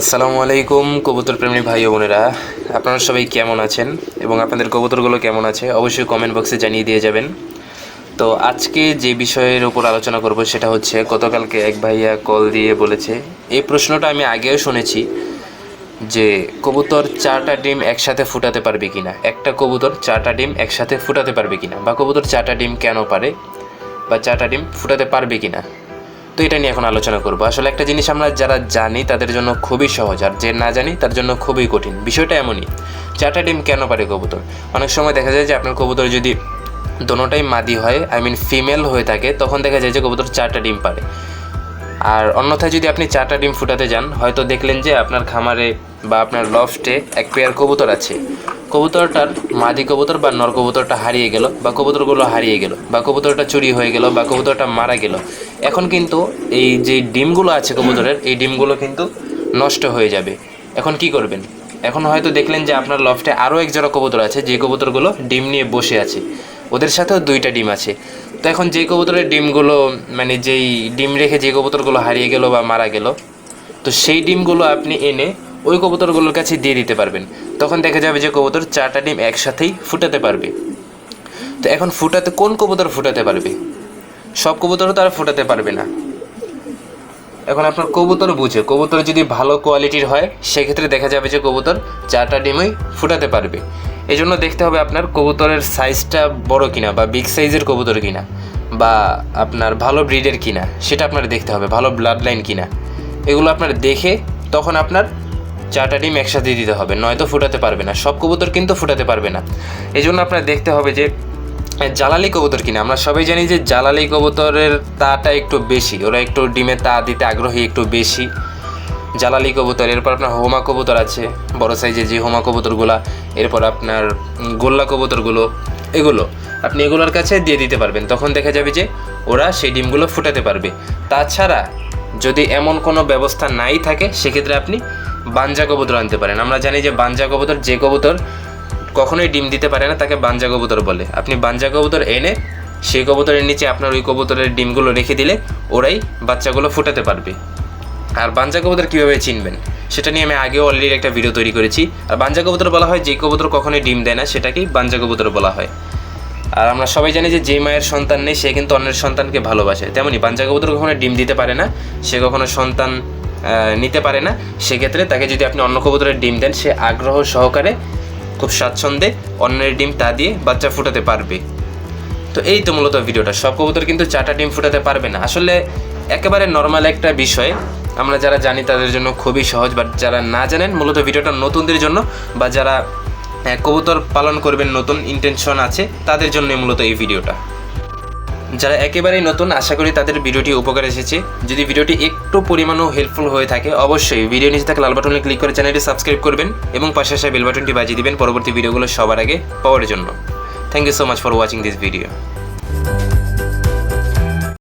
আসসালামু আলাইকুম, কবুতর প্রেমী ভাই বোনেরা। আপনারা সবাই কেমন আছেন এবং আপনাদের কবুতরগুলো কেমন আছে অবশ্যই কমেন্ট বক্সে জানিয়ে দিয়ে যাবেন। তো আজকে যে বিষয়ের উপর আলোচনা করব সেটা হচ্ছে, গতকালকে এক ভাইয়া কল দিয়ে বলেছে, এই প্রশ্নটা আমি আগেও শুনেছি যে কবুতর চারটা ডিম একসাথে ফুটাতে পারবে কি না একটা কবুতর চারটা ডিম একসাথে ফুটাতে পারবে কি না বা কবুতর চারটা ডিম কেন পারে বা চারটা ডিম ফুটাতে পারবে কিনা। তো এটা নিয়ে এখন আলোচনা করব। আসলে একটা জিনিস আমরা যারা জানি, তাদের জন্য খুবই সহজ, আর যে না জানি, তার জন্য খুবই কঠিন। বিষয়টা এমনই, চারটা ডিম কেন পারে কবুতর? অনেক সময় দেখা যায় যে আপনার কবুতর যদি দোনোটাই মাদি হয় আই মিন ফিমেল হয়ে থাকে, তখন দেখা যায় যে কবুতর চারটা ডিম পারে। আর অন্যথায় যদি আপনি চারটা ডিম ফুটাতে যান, হয়তো দেখলেন যে আপনার খামারে বা আপনার লফটে এক পেয়ার কবুতর আছে। কবুতরটার মাদি কবুতর বা নর কবুতরটা হারিয়ে গেল, বা কবুতরগুলো হারিয়ে গেল, বা কবুতরটা চুরি হয়ে গেল, বা কবুতরটা মারা গেল। এখন কিন্তু এই যে ডিমগুলো আছে কবুতরের, এই ডিমগুলো কিন্তু নষ্ট হয়ে যাবে। এখন কি করবেন? এখন হয়তো দেখলেন যে আপনার লফটে আরও এক জোড়া কবুতর আছে, যে কবুতরগুলো ডিম নিয়ে বসে আছে। ওদের সাথেও দুইটা ডিম আছে। তো এখন যে কবুতরের ডিমগুলো মানে যেই ডিম রেখে যে কবুতরগুলো হারিয়ে গেল বা মারা গেল, তো সেই ডিমগুলো আপনি এনে ওই কবুতরগুলোর কাছে দিয়ে দিতে পারবেন। তখন দেখা যাবে যে কবুতর চারটা ডিম একসাথেই ফুটাতে পারবে। তো এখন ফুটাতে, কোন কবুতর ফুটাতে পারবে? সব কবুতরও তো আর ফুটাতে পারবে না। এখন আপনার কবুতর বুঝে, কবুতর যদি ভালো কোয়ালিটির হয়, সেক্ষেত্রে দেখা যাবে যে কবুতর চারটা ডিমই ফুটাতে পারবে। এই জন্য দেখতে হবে আপনার কবুতরের সাইজটা বড় কিনা বা বিগ সাইজের কবুতর কিনা বা আপনার ভালো ব্রিডের কিনা, সেটা আপনার দেখতে হবে, ভালো ব্লাড লাইন কিনা। এগুলো আপনার দেখে তখন আপনার চারটা ডিম একসাথে দিতে হবে, নয়তো ফুটাতে পারবে না, সব কবুতর কিন্তু ফুটাতে পারবে না। এই জন্য আপনার দেখতে হবে যে জ্বালালি কবুতর কিনা, আমরা সবাই জানি যে জ্বালালি কবুতরের তাটা একটু বেশি, ওরা একটু ডিমে তা দিতে আগ্রহী, একটু বেশি। জালালি কবুতর, এরপর আপনার হোমা কবুতর আছে, বড় সাইজের যে হোমা কবুতরগুলা, এরপর আপনার গোল্লা কবুতরগুলো, এগুলো আপনি এগুলোর কাছে দিয়ে দিতে পারবেন। তখন দেখা যাবে যে ওরা সেই ডিমগুলো ফুটাতে পারবে। তাছাড়া যদি এমন কোনো ব্যবস্থা নাই থাকে, সেক্ষেত্রে আপনি বাঞ্জা কবুতর আনতে পারেন। আমরা জানি যে বাঞ্জা কবুতর যে কবুতর কখনোই ডিম দিতে পারে না, তাকে বাঞ্জা কবুতর বলে। আপনি বাঞ্জা কবুতর এনে সেই কবুতরের নিচে আপনার ওই কবুতরের ডিমগুলো রেখে দিলে ওরাই বাচ্চাগুলো ফুটাতে পারবে। আর বাঞ্জা কবুতর কীভাবে চিনবেন? সেটা নিয়ে আমি আগেও অলরেডি একটা ভিডিও তৈরি করেছি। আর বাঞ্জা কবুতর বলা হয় যে কবুতর কখনোই ডিম দেয় না, সেটাকেই বাঞ্জা কবুতর বলা হয়। আর আমরা সবাই জানি যে যে মায়ের সন্তান নেই, সে কিন্তু অন্যের সন্তানকে ভালোবাসে। তেমনি বাঞ্জা কবুতর কখনো ডিম দিতে পারে না, সে কখনো সন্তান নিতে পারে না। সেক্ষেত্রে তাকে যদি আপনি অন্য কবুতরের ডিম দেন, সে আগ্রহ সহকারে, খুব স্বাচ্ছন্দ্যে অন্যের ডিম তা দিয়ে বাচ্চা ফুটাতে পারবে। তো এই তো মূলত ভিডিওটা সব কবুতর কিন্তু চারটা ডিম ফুটাতে পারবে না। আসলে একেবারে নর্মাল একটা বিষয় আমরা যারা জানি তাদের জন্য খুবই সহজ বাট যারা না জানেন, মূলত ভিডিওটা নতুনদের জন্য বা যারা কবুতর পালন করবেন, নতুন ইন্টেনশন আছে, তাদের জন্য মূলত এই ভিডিওটা। যারা একেবারেই নতুন, আশা করি তাদের ভিডিওটি উপকার এসেছে। যদি ভিডিওটি একটু পরিমাণও হেল্পফুল হয়ে থাকে, অবশ্যই ভিডিও নিচে থাকা লাল বাটনে ক্লিক করে চ্যানেলটি সাবস্ক্রাইব করবেন এবং পাশে আসা বেল বাটনটি বাজিয়ে দিবেন। পরবর্তী ভিডিওগুলো সবার আগে পাওয়ার জন্য। Thank you so much for watching this video